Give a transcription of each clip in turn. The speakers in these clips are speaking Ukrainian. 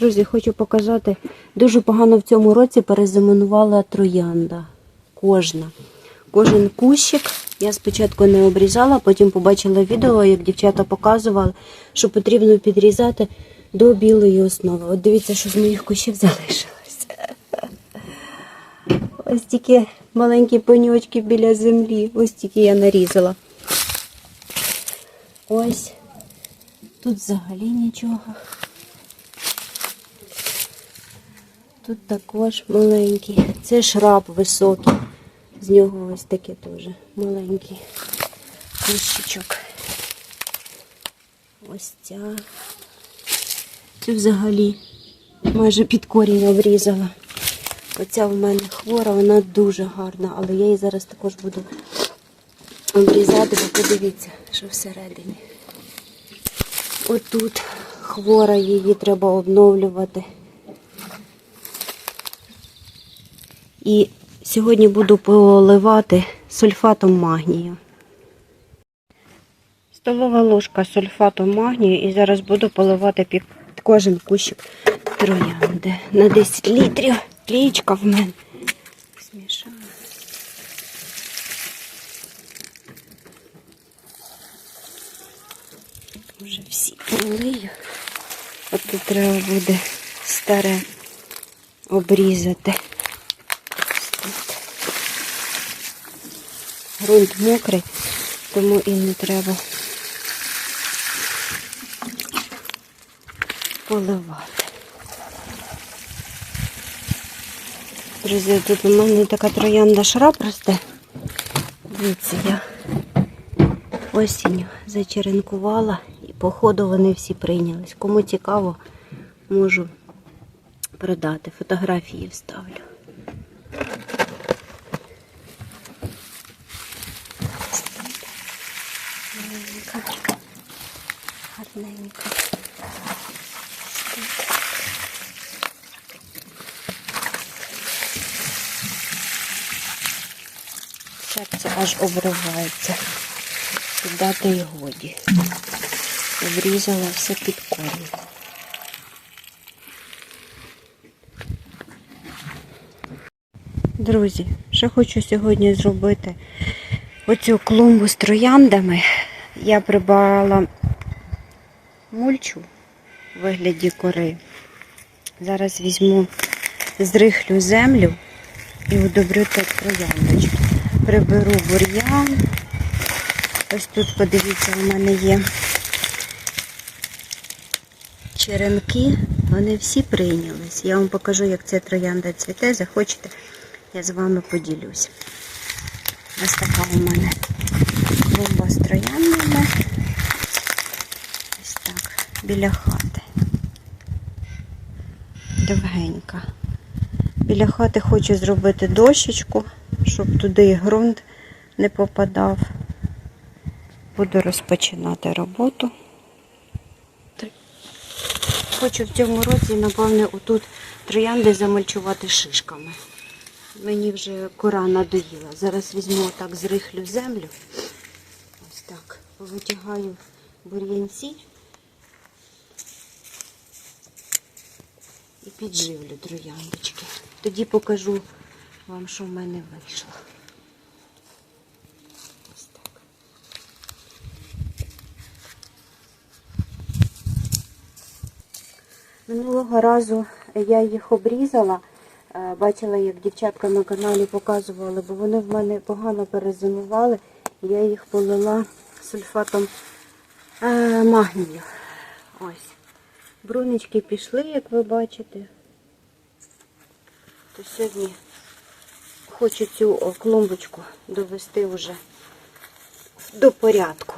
Друзі, хочу показати, дуже погано в цьому році перезимонувала троянда. Кожна. Кожен кущик. Я спочатку не обрізала, потім побачила відео, як дівчата показували, що потрібно підрізати до білої основи. От дивіться, що з моїх кущів залишилось. Ось тільки маленькі пеньочки біля землі. Ось тільки я нарізала. Ось. Тут взагалі нічого. Тут також маленький. Це шраб високий. З нього ось таке теж маленький кущичок. Ось ця. Це взагалі майже під корінь обрізала. Оця в мене хвора, вона дуже гарна, але я її зараз також буду обрізати, бо подивіться, що всередині. Отут хвора, її треба обновлювати. І сьогодні буду поливати сульфатом магнію. Столова ложка сульфату магнію і зараз буду поливати під кожен кущик троянди. На 10 літрів лічка в мене. Змішаю. Вже всі полию. От тут треба буде старе обрізати. Ось тут. Грунт мокрий, тому і не треба поливати. Друзі, тут у мене така троянда шраб росте. Дивіться, я осінню зачеренкувала і походу вони всі прийнялись. Кому цікаво, можу продати. Фотографії вставлю. Гарненько. Серце аж обривається. Дати й годі. Обрізала все під корінь. Друзі, що хочу сьогодні зробити оцю клумбу з трояндами. Я прибрала мульчу у вигляді кори. Зараз візьму, зрихлю землю і удобрю так трояндочки. Приберу бур'ян. Ось тут, подивіться, у мене є черенки. Вони всі прийнялись. Я вам покажу, як ця троянда цвіте. Захочете, я з вами поділюсь. Ось така у мене клумба з трояндами. Ось так, біля хати. Довгенька. Біля хати хочу зробити дощечку, щоб туди ґрунт не попадав. Буду розпочинати роботу. Хочу в цьому році, напевне, отут троянди замальчувати шишками. Мені вже кора надоїла. Зараз візьму так, зрихлю землю. Витягаю бур'янці і підживлю трояндочки. Тоді покажу вам, що в мене вийшло. Минулого разу я їх обрізала. Е, Бачила, як дівчатка на каналі показували, бо вони в мене погано перезимували. Я їх полила сульфатом е, магнію. Ось. Брунички пішли, як ви бачите. То сьогодні хочу цю клумбочку довести вже до порядку.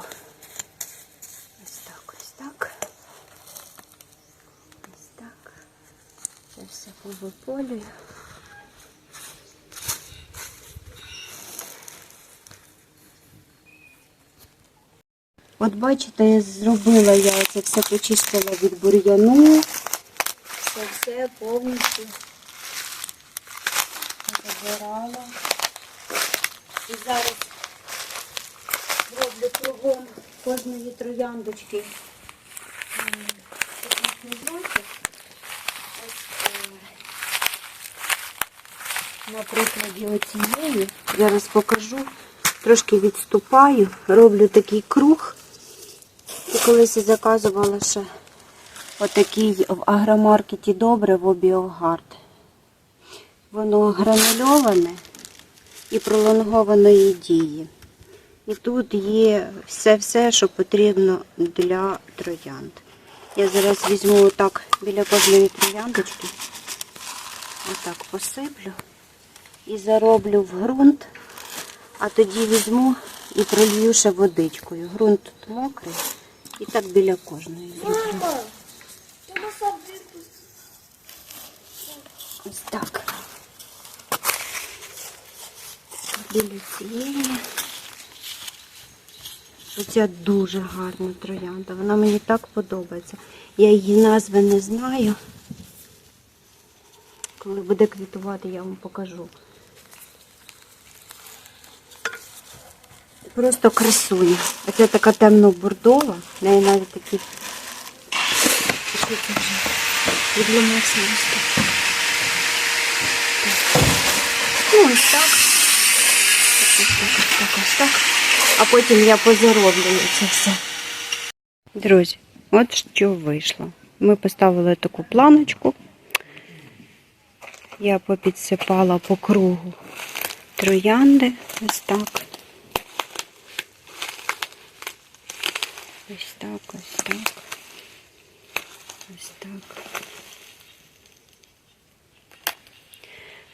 Ось так, ось так. Ось так. Це все повиполюю. От бачите, я зробила я це все почистила від бур'яну. Це все повністю забирала. І зараз роблю кругом кожної трояндочки. Е, на прикладі оцієї, зараз покажу, трошки відступаю, роблю такий круг. І колись я заказувала ще отакий в агромаркеті добриво Біогард. Воно гранульоване і пролонгованої дії. І тут є все-все, що потрібно для троянд. Я зараз візьму отак біля кожної трояндочки. Отак посиплю і зароблю в ґрунт, а тоді візьму і пролью ще водичкою. Ґрунт тут мокрий. І так біля кожної. Мама, треба садити. Ось так. Біля цієї. Оця дуже гарна троянда. Вона мені так подобається. Я її назви не знаю. Коли буде квітувати, я вам покажу. Просто красує. Оця така темно-бордова. В неї навіть такі. Відламався листок. Ну, ось так. Ось так, ось так, ось так. А потім я позароблю це все. Друзі, от що вийшло. Ми поставили таку планочку. Я попідсипала по кругу троянди. Ось так. Ось так, ось так. Ось так.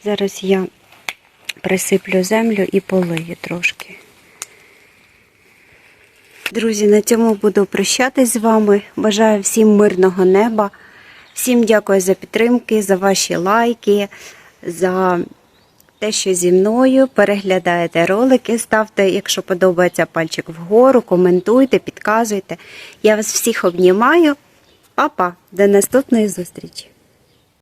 Зараз я присиплю землю і полию трошки. Друзі, на цьому буду прощатись з вами. Бажаю всім мирного неба. Всім дякую за підтримки, за ваші лайки, за те, що зі мною переглядаєте ролики. Ставте, якщо подобається пальчик вгору, коментуйте, підказуйте. Я вас всіх обнімаю. Па-па, до наступної зустрічі!